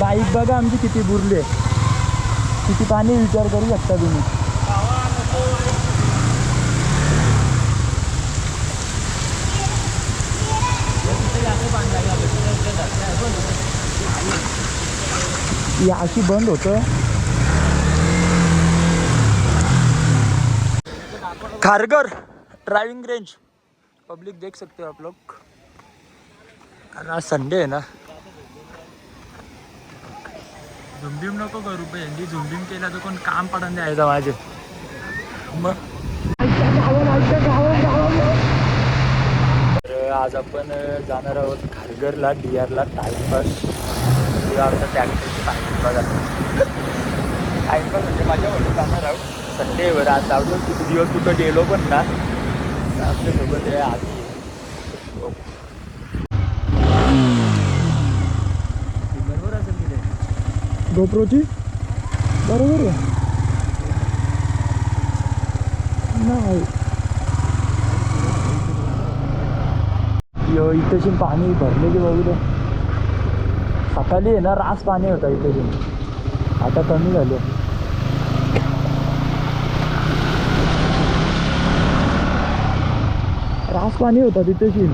Bike बघा आमची किती बुरली आहे. किती पाणी विचार करू शकता तुम्ही. ही अशी बंद होतं. खारगर ड्राइविंग रेंज पब्लिक देख सकते हो आप लोग. कारण आज संडे आहे ना. झुमबिम नको करू भेंडी झुमबिम केला तर कोण काम पडून द्यायचं माझे. मग. तर आज आपण जाणार आहोत खारघरला डी आरला टाइमपास किंवा आमच्या ट्रॅक्टरची बघा. टाइमपास म्हणजे माझ्या वडील जाणार आहोत संडेवर आज जाऊ किती दिवस कुठं गेलो पण ना. आपल्यासोबत आहे आज. बरोबर असेल की नाही गोप्रोची बरोबर आहे. नाही. इथेशी पाणी भरले की बघू दे सकाळी आहे ना रास पाणी होता इथेशी. आता कमी झाले. रास पाणी होता तिथेशी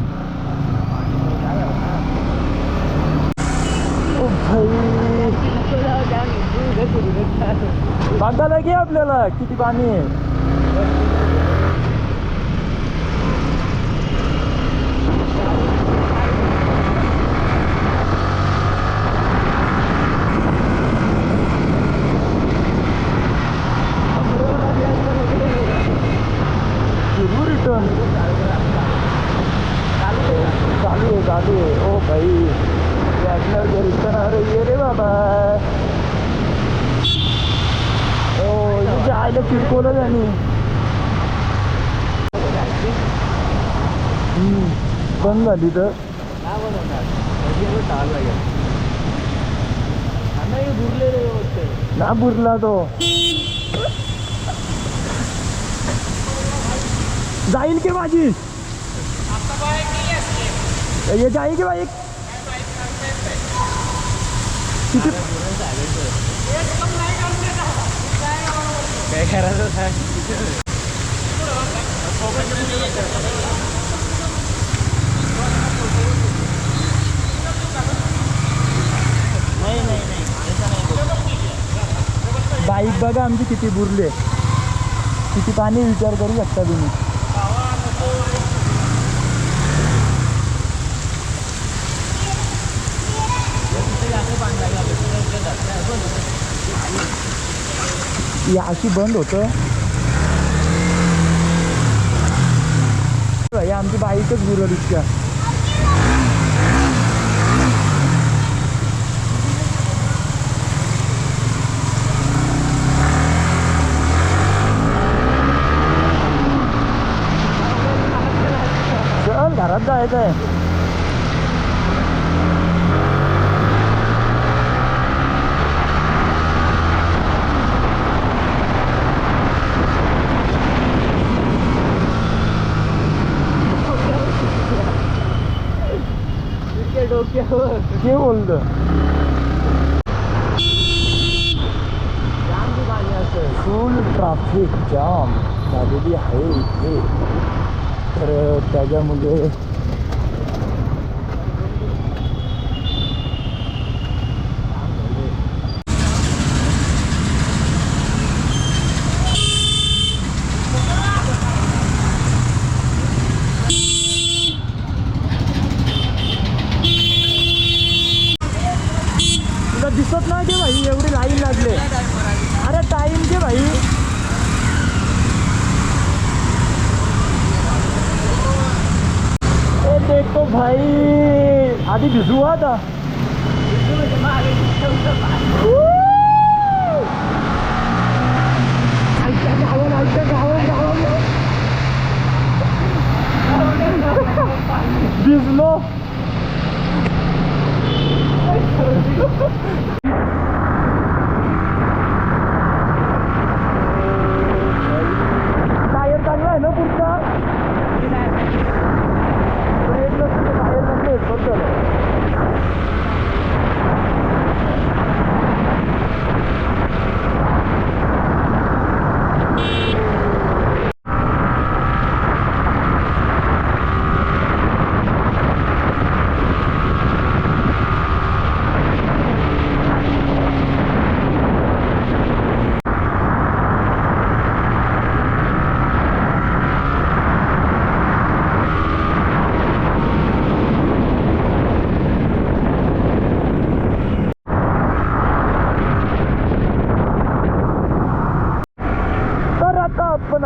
ओ भाई. की आपल्याला किती पाणी आहे सुरू रिटर्न चालू आहे चालू आहे ओ भाई रे बाबा. ओ तुझ्या चिरकवलं त्याने हम्म, बंद झाली तर? ना बुरला तो. जाईल की माझी? ये जाईल की बाईक किती काय करायचं सांग नाही नाही नाही तसं नाही बाईक बघा आमची किती बुरले किती पाणी विचार करू शकता तुम्ही. ही अशी बंद होतं ही आमची बाईकच बुरल इतक्या चल घरात जायचं आहे डोक्यावर के बोलतं पाणी फुल ट्रॅफिक जाम झालेली आहे इथे. तर त्याच्यामुळे तुला दिसत नाही के भाई एवढी लाईन लागले अरे टाइम के भाई ए देखो भाई आधी भिजू आता भिजलो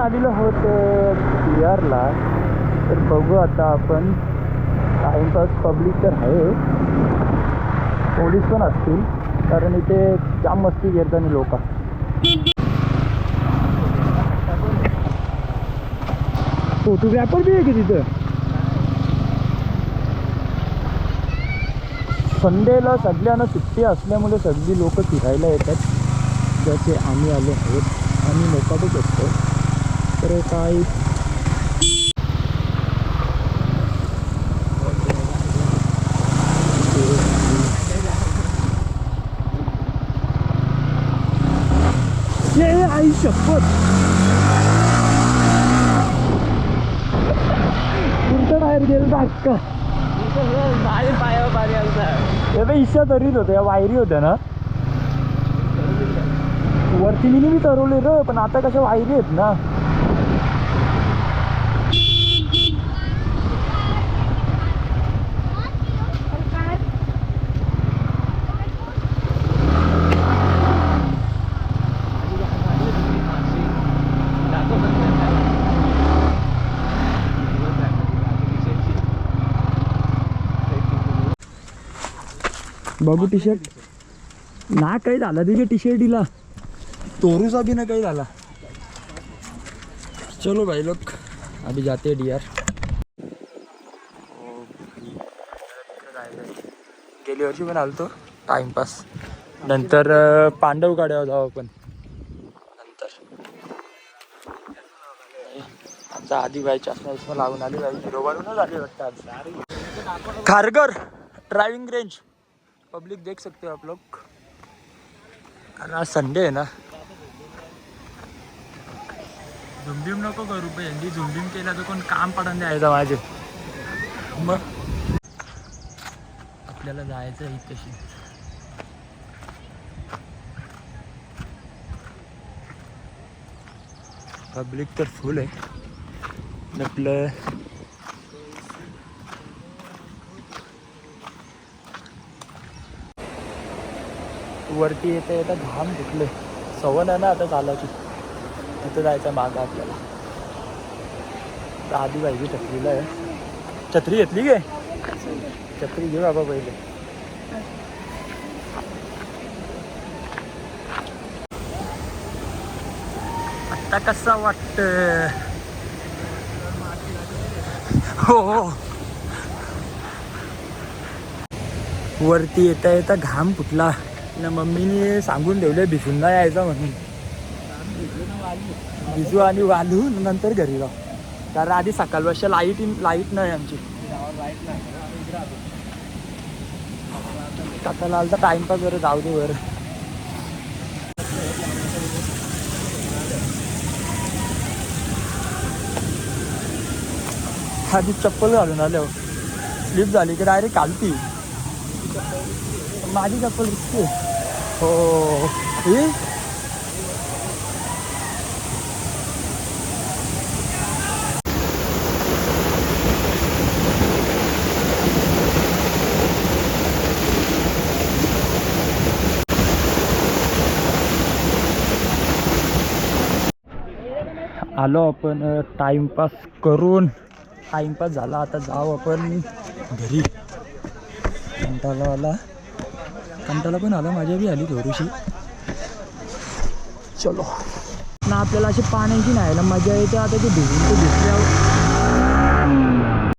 आलेलो आहोत बिहारला तर बघू आता आपण टाइमपास पब्लिक तर आहे. पोलीस पण असतील कारण इथे जाम मस्ती करतात लोक फोटोग्राफर बी आहे की तिथं? संडेला सगळ्यांना सुट्टी असल्यामुळे सगळी लोक फिरायला येतात. जसे आम्ही आलो आहोत. आम्ही मोकाटच असतो तर काय ये आई शपथ बाहेर गेलं अक्का माझे पायावर पाणी आलता या इच्छा तरीच होत्या वायरी होत्या ना वरती मी मी तरवले र पण आता कशा वायरी आहेत ना बघू टी शर्ट ना काही झाला तिथे टी शर्ट दिला. तोरूचा भी ना काही झाला. चलो भाई लोक अभी जाते डी आर गेली वर्षी पण आलो तो टाइमपास नंतर पांडव गाड्यावर जाऊ आपण. नंतर. आधी बाई चष्मा विष्मा लागून आली बाई हिरोबारूनच झाली वाटतं खारघर ड्रायव्हिंग रेंज पब्लिक देख सकते हो आप लोग। कारण आज संडे आहे ना। झुंबीम नको करू पण यांनी झुंबीम केला तर कोण काम पडून द्यायचं माझे मग आपल्याला जायचं आहे तशी पब्लिक तर फुल आहे। आपलं वरती येता येता घाम फुटले. सवन आहे ना आता चालायची. तिथं जायचं मागं आपल्याला. तर आधी पाहिजे छत्रीला. आहे छत्री घेतली काय? छत्री घेऊ बाबा पहिले. आता कसा वाटत हो हो. वरती येता येता घाम फुटला. ना मम्मीने सांगून ठेवलं भिजून नाही यायचं म्हणून. भिजू आणि वालू नंतर घरी जाऊ. कारण आधी सकाळ वर्ष लाइट लाइट नाही आमची. काकाला आलता टाइमपास बरं जाऊ दे बरं. आधी चप्पल घालून आलो स्लिप झाली की डायरेक्ट कालती माझी चप्पल दिसते. हो. आलो आपण टाइमपास करून. टाइमपास झाला आता जाऊ आपण घरी. कंटाळा आला कंटाळा पण आला माझ्या बी आली थोडीशी. चलो. ना आपल्याला अशी पाण्याची न्हायला मजा येते आता ते भिजून ते भिजल्यावर